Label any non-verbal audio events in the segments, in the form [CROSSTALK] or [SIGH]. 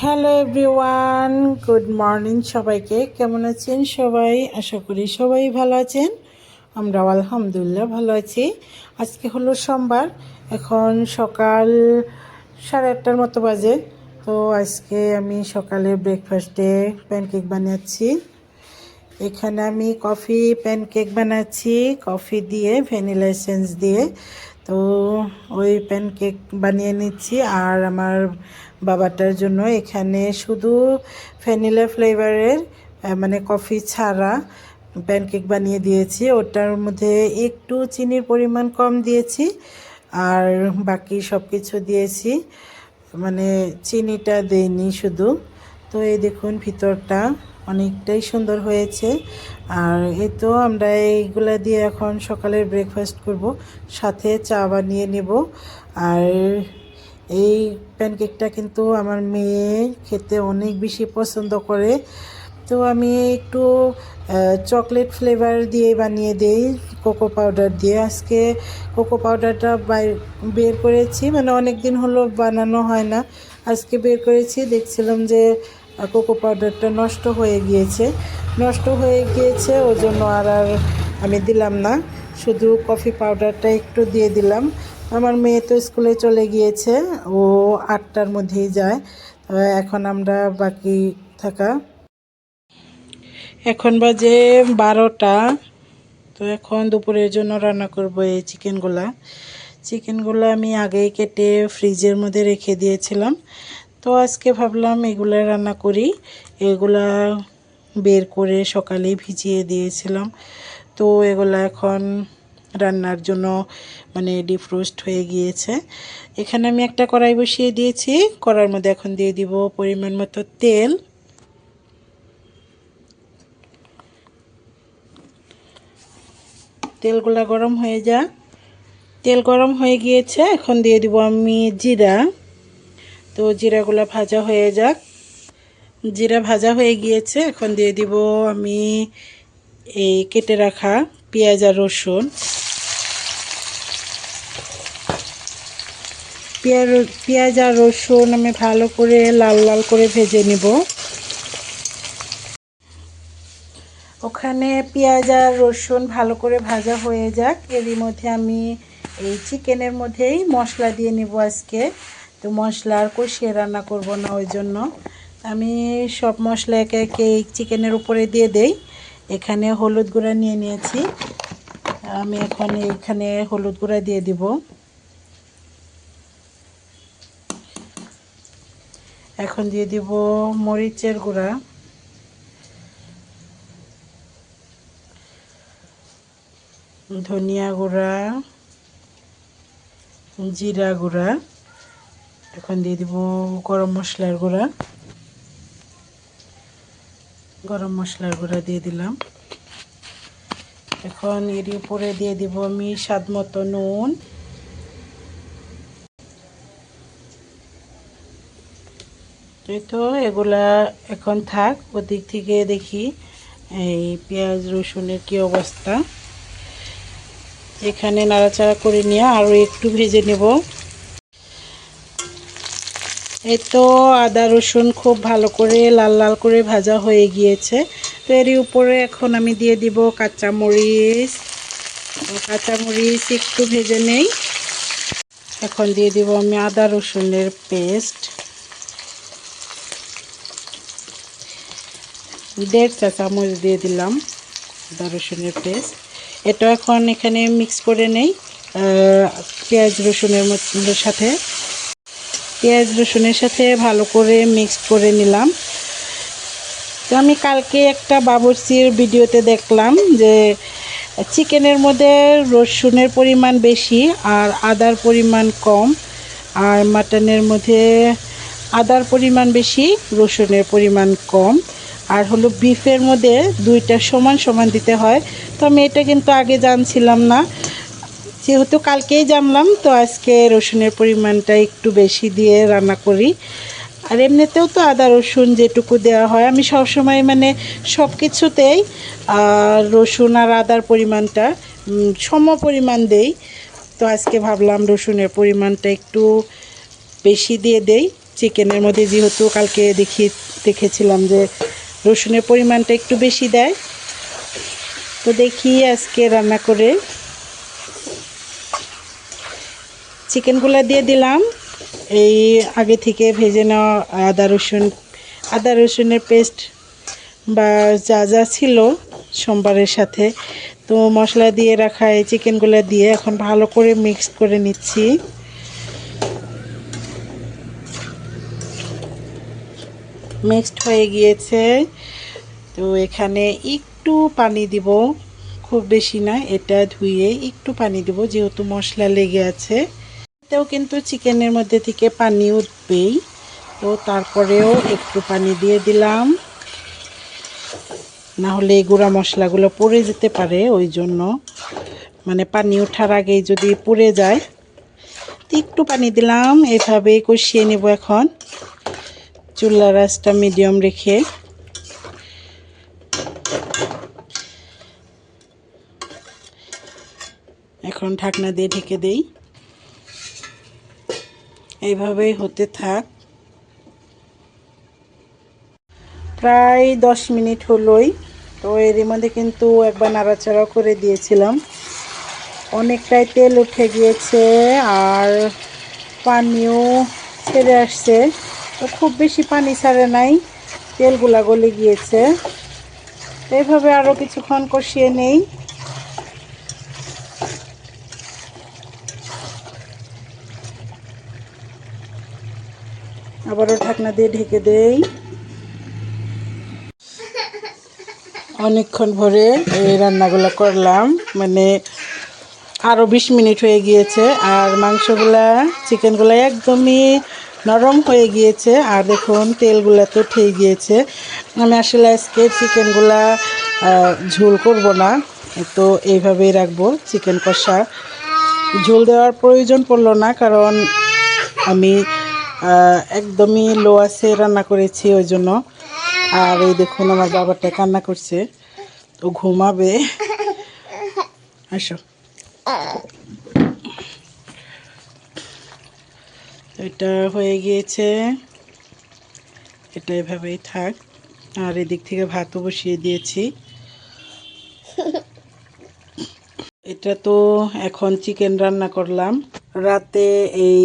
Hello everyone good morning সবাইকে। কেমন আছেন সবাই? আশা করি সবাই ভালো আছেন। আমরাও আলহামদুলিল্লাহ ভালো আছি। আজকে হলো সোমবার। এখন সকাল সাড়ে আটটার মতো বাজে। তো আজকে আমি সকালে ব্রেকফাস্টে প্যানকেক বানাচ্ছি। এখানে আমি কফি প্যানকেক বানাচ্ছি। কফি দিয়ে ভ্যানিলা এসেন্স দিয়ে। তো ওই প্যানকেক বানিয়ে নিচ্ছি আর আমার বাবাটার জন্য। এখানে শুধু ভ্যানিলা ফ্লেভারের মানে কফি ছাড়া প্যানকেক বানিয়ে দিয়েছি। ওটার মধ্যে একটু চিনির পরিমাণ কম দিয়েছি আর বাকি সব কিছু দিয়েছি। মানে চিনিটা দেইনি শুধু। তো এই দেখুন ভিতরটা। অনেকটাই সুন্দর হয়েছে। আর এই তো আমরা এইগুলা দিয়ে এখন সকালের ব্রেকফাস্ট করব, সাথে চা বানিয়ে নেব। আর এই প্যানকেকটা কিন্তু আমার মেয়ে খেতে অনেক বেশি পছন্দ করে। তো আমি একটু চকলেট ফ্লেভার দিয়ে বানিয়ে দেই কোকো পাউডার দিয়ে। আজকে কোকো পাউডারটা বের করেছি মানে অনেক দিন হলো বানানো হয় না। আজকে বের করেছি, দেখছিলাম যে কোকো পাউডারটা নষ্ট হয়ে গিয়েছে। নষ্ট হয়ে গিয়েছে, ওই জন্য আর আর আমি দিলাম না। শুধু কফি পাউডারটা একটু দিয়ে দিলাম। আমার মেয়ে তো স্কুলে চলে গিয়েছে, ও আটটার মধ্যেই যায়। এখন আমরা বাকি থাকা। এখন বাজে বারোটা। তো এখন দুপুরের জন্য রান্না করব এই চিকেনগুলা। চিকেনগুলো আমি আগেই কেটে ফ্রিজের মধ্যে রেখে দিয়েছিলাম। তো আজকে ভাবলাম এগুলা রান্না করি। এগুলা বের করে সকালেই ভিজিয়ে দিয়েছিলাম। তো এগুলা এখন রান্নার জন্য মানে ডিফ্রোস্ট হয়ে গিয়েছে। এখানে আমি একটা কড়াই বসিয়ে দিয়েছি। কড়ার মধ্যে এখন দিয়ে দিব পরিমাণ মতো তেল। তেলগুলা গরম হয়ে যা তেল গরম হয়ে গিয়েছে। এখন দিয়ে দিব আমি জিরা। তো জিরাগুলা ভাজা হয়ে যাক। জিরা ভাজা হয়ে গিয়েছে, এখন দিয়ে দিব আমি এই কেটে রাখা পেঁয়াজ আর রসুন। পেঁয়াজ পেঁয়াজ আর রসুন আমি ভালো করে লাল লাল করে ভেজে নিব। ওখানে পেঁয়াজ আর রসুন ভালো করে ভাজা হয়ে যাক। এরই মধ্যে আমি এই চিকেনের মধ্যেই মশলা দিয়ে নেব আজকে। তো মশলা আর কষিয়ে রান্না করব না ওই জন্য। আমি সব মশলা একে একে চিকেনের উপরে দিয়ে দেই। এখানে হলুদ গুঁড়া নিয়ে নিয়েছি। আমি এখন এখানে হলুদ গুঁড়া দিয়ে দিব। এখন দিয়ে দিব মরিচের গুঁড়া। ধনিয়া গুঁড়া, জিরা গুঁড়া। এখন দিয়ে দিব গরম মশলার গুঁড়া। গরম মশলার গুঁড়া দিয়ে দিলাম। এখন এর উপরে দিয়ে দিব আমি স্বাদ মতো নুন। তো এগুলা এখন থাক, ওদিক থেকে দেখি এই পেঁয়াজ, রসুনের কি অবস্থা। এখানে নাড়াচাড়া করে নিয়ে আরও একটু ভেজে নেব। এই তো আদা, রসুন খুব ভালো করে লাল লাল করে ভাজা হয়ে গিয়েছে। তো এরই উপরে এখন আমি দিয়ে দিব কাঁচামরিচ। কাঁচামরিচ একটু ভেজে নেই। এখন দিয়ে দিব আমি আদা, রসুনের পেস্ট। দেড় চা চামচ দিয়ে দিলাম আদা, রসুনের পেস্ট। এটা এখন এখানে মিক্স করে নেই পেঁয়াজ, রসুনের সাথে। পেঁয়াজ রসুনের সাথে ভালো করে মিক্স করে নিলাম। তো আমি কালকে একটা বাবরচির ভিডিওতে দেখলাম যে চিকেনের মধ্যে রসুনের পরিমাণ বেশি আর আদার পরিমাণ কম, আর মাটনের মধ্যে আদার পরিমাণ বেশি, রসুনের পরিমাণ কম, আর হলো বিফের মধ্যে দুইটা সমান সমান দিতে হয়। তো আমি এটা কিন্তু আগে জানছিলাম না। যেহেতু কালকেই জানলাম, তো আজকে রসুনের পরিমাণটা একটু বেশি দিয়ে রান্না করি। আর এমনিতেও তো আদা, রসুন যেটুকু দেওয়া হয়, আমি সবসময় মানে সব কিছুতেই রসুন আর আদার পরিমাণটা সম পরিমাণ দেই। তো আজকে ভাবলাম রসুনের পরিমাণটা একটু বেশি দিয়ে দেই। চিকেনের মধ্যে যেহেতু কালকে দেখি, দেখেছিলাম যে রসুনের পরিমাণটা একটু বেশি দেয়। তো দেখি আজকে রান্না করে চিকেনগুলো দিয়ে দিলাম। এই আগে থেকে ভেজে নেওয়া আদা রসুন, আদা রসুনের পেস্ট বা যা যা ছিল সোমবারের সাথে। তো মশলা দিয়ে রাখা এই চিকেনগুলো দিয়ে এখন ভালো করে মিক্স করে নিচ্ছি। মিক্সড হয়ে গিয়েছে। তো এখানে একটু পানি দিব, খুব বেশি না, এটা ধুয়ে একটু পানি দিব, যেহেতু মশলা লেগে আছে। এতেও কিন্তু চিকেনের মধ্যে থেকে পানি উঠবেই। তো তারপরেও একটু পানি দিয়ে দিলাম। না হলে এই গুঁড়া মশলাগুলো পড়ে যেতে পারে, ওই জন্য। মানে পানি ওঠার আগেই যদি পুড়ে যায় তো একটু পানি দিলাম, এভাবে কষিয়ে নেব এখন। চুলার রাসটা মিডিয়াম রেখে। এখন ঢাকনা দিয়ে ঢেকে দেই। এইভাবেই হতে থাক। প্রায় দশ মিনিট হলোই, তো এর মধ্যে কিন্তু একবার নাড়াচাড়া করে দিয়েছিলাম। অনেকটাই তেল উঠে গিয়েছে আর পানিও ছেড়ে আসছে। তো খুব বেশি পানি ছাড়ে নাই, তেলগুলা গলে গিয়েছে। এইভাবে আরও কিছুক্ষণ কষিয়ে নেই। আবারও ঢাকনা দিয়ে ঢেকে দেই। অনেকক্ষণ ভরে এই রান্নাগুলো করলাম। মানে আরও বিশ মিনিট হয়ে গিয়েছে আর মাংসগুলা, চিকেনগুলা একদমই নরম হয়ে গিয়েছে। আর দেখুন, তেলগুলা তো উঠে গিয়েছে। আমি আসলে আজকে চিকেনগুলা ঝোল করব না। তো এইভাবেই রাখব চিকেন কষা। ঝোল দেওয়ার প্রয়োজন পড়ল না, কারণ আমি একদমই লো আছে, রান্না করেছি ওই জন্য আর এই দেখুন, আমার বাবাটা কান্না করছে। তো ঘুমাবে। আসো। এটা হয়ে গিয়েছে। এটা এভাবেই থাক। আর এদিক থেকে ভাতও বসিয়ে দিয়েছি। এটা তো এখন চিকেন রান্না করলাম। রাতে এই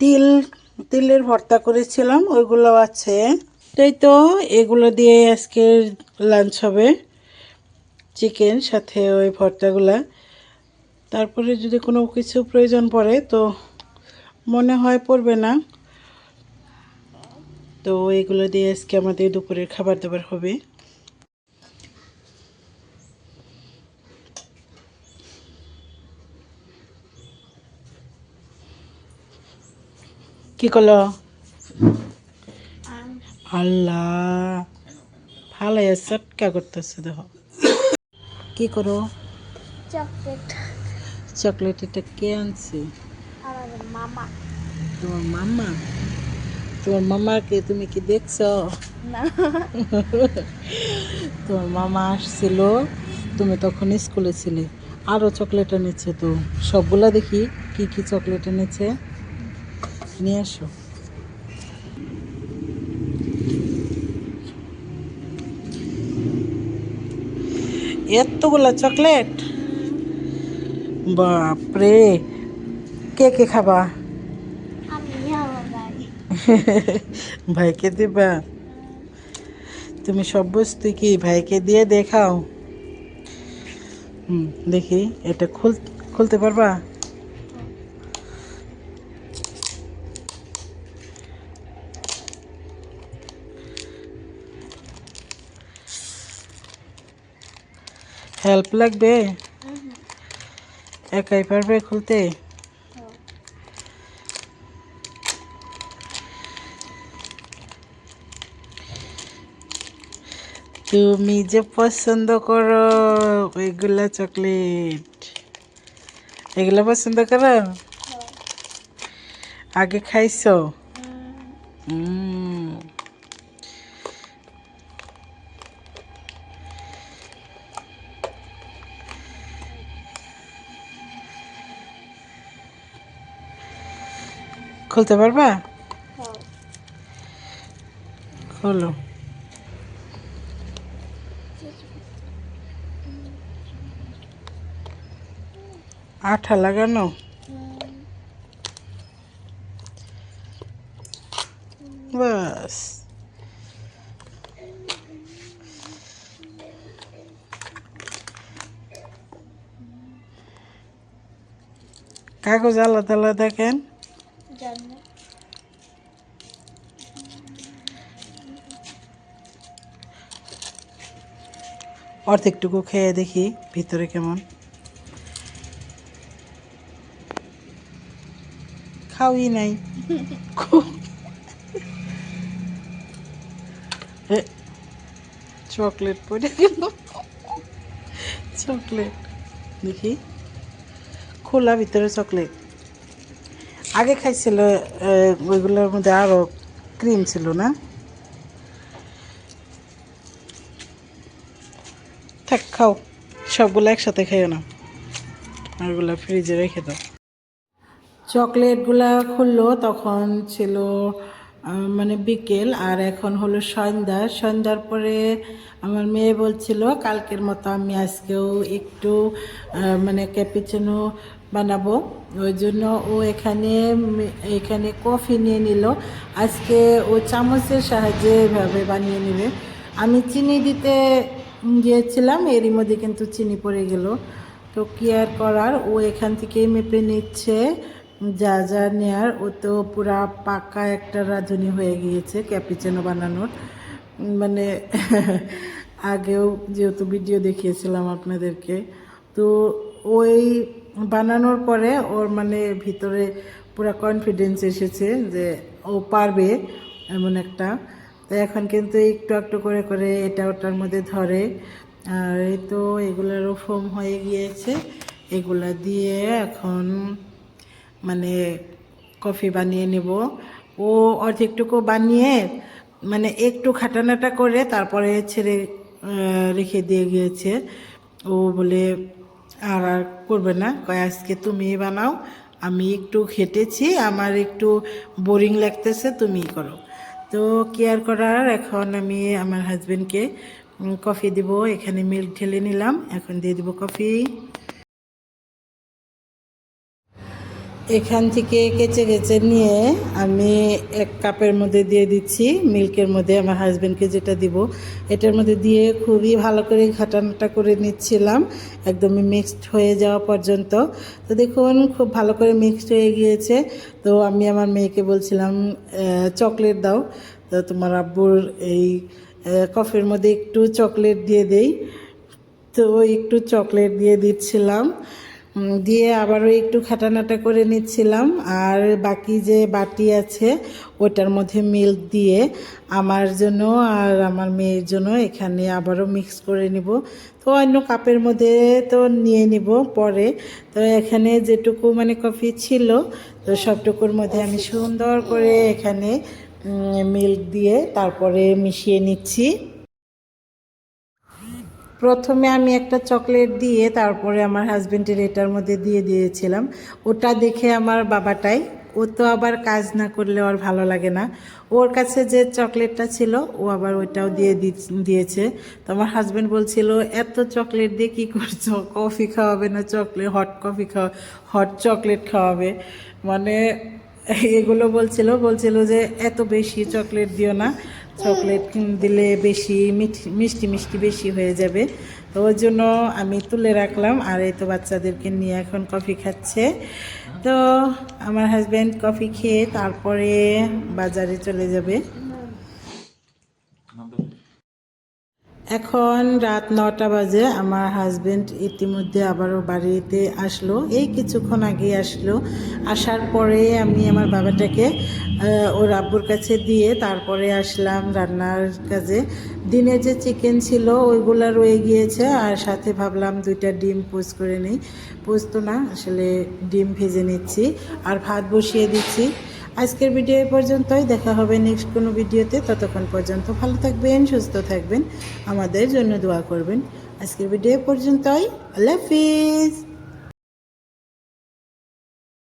তিল, তিলের ভর্তা করেছিলাম, ওইগুলো আছে। তাই তো, এগুলো দিয়ে আজকে লাঞ্চ হবে। চিকেন সাথে ওই ভর্তাগুলা। তারপরে যদি কোনো কিছু প্রয়োজন পড়ে, তো মনে হয় পড়বে না। তো এগুলো দিয়ে আজকে আমাদের দুপুরের খাবার দাবার হবে। কি করল? আল্লাহ ভালো চটকা করতেছে দেখো। কি করো? চকলেট। চকলেট এটা কে আনছে? মামা। তোমার মামা? তোমার মামাকে তুমি কি দেখছ? না। [LAUGHS] তোমার মামা আসছিল তুমি তখন স্কুলে ছিলে। আরও চকলেট এনেছে তো। সবগুলা দেখি কি কি চকলেট এনেছে? নিয়ে আসো। এতগুলা চকলেট? বাপরে কে কে খাবা? [LAUGHS] ভাইকে দিবা? তুমি সব বস্তু কি ভাইকে দিয়ে দেখাও? হুম দেখি এটা খুল খুলতে পারবা? হেল্প লাগবে? একাই পারবে খুলতে? তুমি যে পছন্দ করো ওইগুলা চকলেট। এগুলা পছন্দ করো? আগে খাইছো? উম। খুলতে পারবা? হলো আঠা লাগানো? বাস। কাগজ আলাদা আলাদা কেন? জন্য অর্ধেকটুকু খেয়ে দেখি ভিতরে কেমন। খাওই নাই। চকলেট পড়ে গেল। চকলেট। দেখি। খোলা ভিতরে চকলেট। আগে খাইছিল ওইগুলোর মধ্যে আরও ক্রিম ছিল না? থাক, খাও। সবগুলো একসাথে খাইও না। আরগুলো ফ্রিজে রেখে দাও। চকলেটগুলা খুললো, তখন ছিল মানে বিকেল, আর এখন হলো সন্ধ্যা। সন্ধ্যার পরে আমার মেয়ে বলছিল, কালকের মতো আমি আজকেও একটু মানে ক্যাপিচানো বানাবো। ওই জন্য ও এখানে এখানে কফি নিয়ে নিল। আজকে ও চামচের সাহায্যে এভাবে বানিয়ে নেবে। আমি চিনি দিতে গিয়েছিলাম, এরই মধ্যে কিন্তু চিনি পড়ে গেল। তো কি আর করার? ও এখান থেকেই মেপে নিচ্ছে। যা যা নেয়ার, ও তো পুরা পাকা একটা রাঁধুনি হয়ে গিয়েছে, ক্যাপিচানো বানানোর। মানে [LAUGHS] আগেও যেহেতু ভিডিও দেখিয়েছিলাম আপনাদেরকে। তো ওই বানানোর পরে ওর মানে ভিতরে পুরা কনফিডেন্স এসেছে যে ও পারবে এমন একটা। তো এখন কিন্তু একটু একটু করে করে এটা ওটার মধ্যে ধরে। আর এই তো এগুলোরও ফোম হয়ে গিয়েছে। এগুলা দিয়ে এখন মানে কফি বানিয়ে নেব। ও অর্ধেকটুকু বানিয়ে মানে একটু খাটানাটা করে তারপরে ছেড়ে রেখে দিয়ে গিয়েছে। ও বলে আর আর করবে না। কয়, আজকে তুমি বানাও, আমি একটু খেটেছি আমার একটু বোরিং লাগতেছে, তুমিই করো। তো কেয়ার করার এখন আমি আমার হাজব্যান্ডকে কফি দিব, এখানে মিল্ক ঢেলে নিলাম, এখন দিয়ে দিব কফি এখান থেকে কেচে কেচে নিয়ে আমি এক কাপের মধ্যে দিয়ে দিচ্ছি। মিল্কের মধ্যে আমার হাজব্যান্ডকে যেটা দিব, এটার মধ্যে দিয়ে খুবই ভালো করে ঘাটানাটা করে নিচ্ছিলাম। একদমই মিক্সড হয়ে যাওয়া পর্যন্ত। তো দেখুন, খুব ভালো করে মিক্সড হয়ে গিয়েছে। তো আমি আমার মেয়েকে বলছিলাম চকলেট দাও। তো তোমার আব্বুর এই কফির মধ্যে একটু চকলেট দিয়ে দেই। তো একটু চকলেট দিয়ে দিচ্ছিলাম। দিয়ে আবারও একটু খাটানাটা করে নিচ্ছিলাম। আর বাকি যে বাটি আছে, ওটার মধ্যে মিল্ক দিয়ে আমার জন্য আর আমার মেয়ের জন্য এখানে আবারও মিক্স করে নিব। তো অন্য কাপের মধ্যে তো নিয়ে নিব পরে। তো এখানে যেটুকু মানে কফি ছিল, তো সবটুকুর মধ্যে আমি সুন্দর করে এখানে মিল্ক দিয়ে তারপরে মিশিয়ে নিচ্ছি। প্রথমে আমি একটা চকলেট দিয়ে তারপরে আমার হাজব্যান্ডের এটার মধ্যে দিয়ে দিয়েছিলাম। ওটা দেখে আমার বাবাটাই, ও তো আবার কাজ না করলে ওর ভালো লাগে না। ওর কাছে যে চকলেটটা ছিল, ও আবার ওইটাও দিয়ে দিয়েছে। তো আমার হাজব্যান্ড বলছিল, এত চকলেট দিয়ে কী করছ? কফি খাওয়াবে না চকলেট হট কফি খাওয়া হট চকলেট খাওয়াবে? মানে [LAUGHS] এগুলো বলছিল বলছিল যে এত বেশি চকলেট দিও না। চকলেট দিলে বেশি মিষ্টি মিষ্টি বেশি হয়ে যাবে। তো ওর জন্য আমি তুলে রাখলাম আর এই তো বাচ্চাদেরকে নিয়ে এখন কফি খাচ্ছে। তো আমার হাজব্যান্ড কফি খেয়ে তারপরে বাজারে চলে যাবে। এখন রাত নটা বাজে, আমার হাজবেন্ড ইতিমধ্যে আবারও বাড়িতে আসলো। এই কিছুক্ষণ আগে আসলো। আসার পরে আমি আমার বাবাটাকে ওর আব্বুর কাছে দিয়ে তারপরে আসলাম রান্নার কাজে। দিনে যে চিকেন ছিল ওইগুলা রয়ে গিয়েছে, আর সাথে ভাবলাম দুইটা ডিম পোস্ট করে নিই। পোস্ত না, আসলে ডিম ভেজে নিচ্ছি, আর ভাত বসিয়ে দিচ্ছি। আজকের ভিডিও এ পর্যন্তই। দেখা হবে নেক্সট কোনো ভিডিওতে। ততক্ষণ পর্যন্ত ভালো থাকবেন, সুস্থ থাকবেন। আমাদের জন্য দোয়া করবেন। আজকের ভিডিও এ পর্যন্তই। আল্লাহ হাফিজ।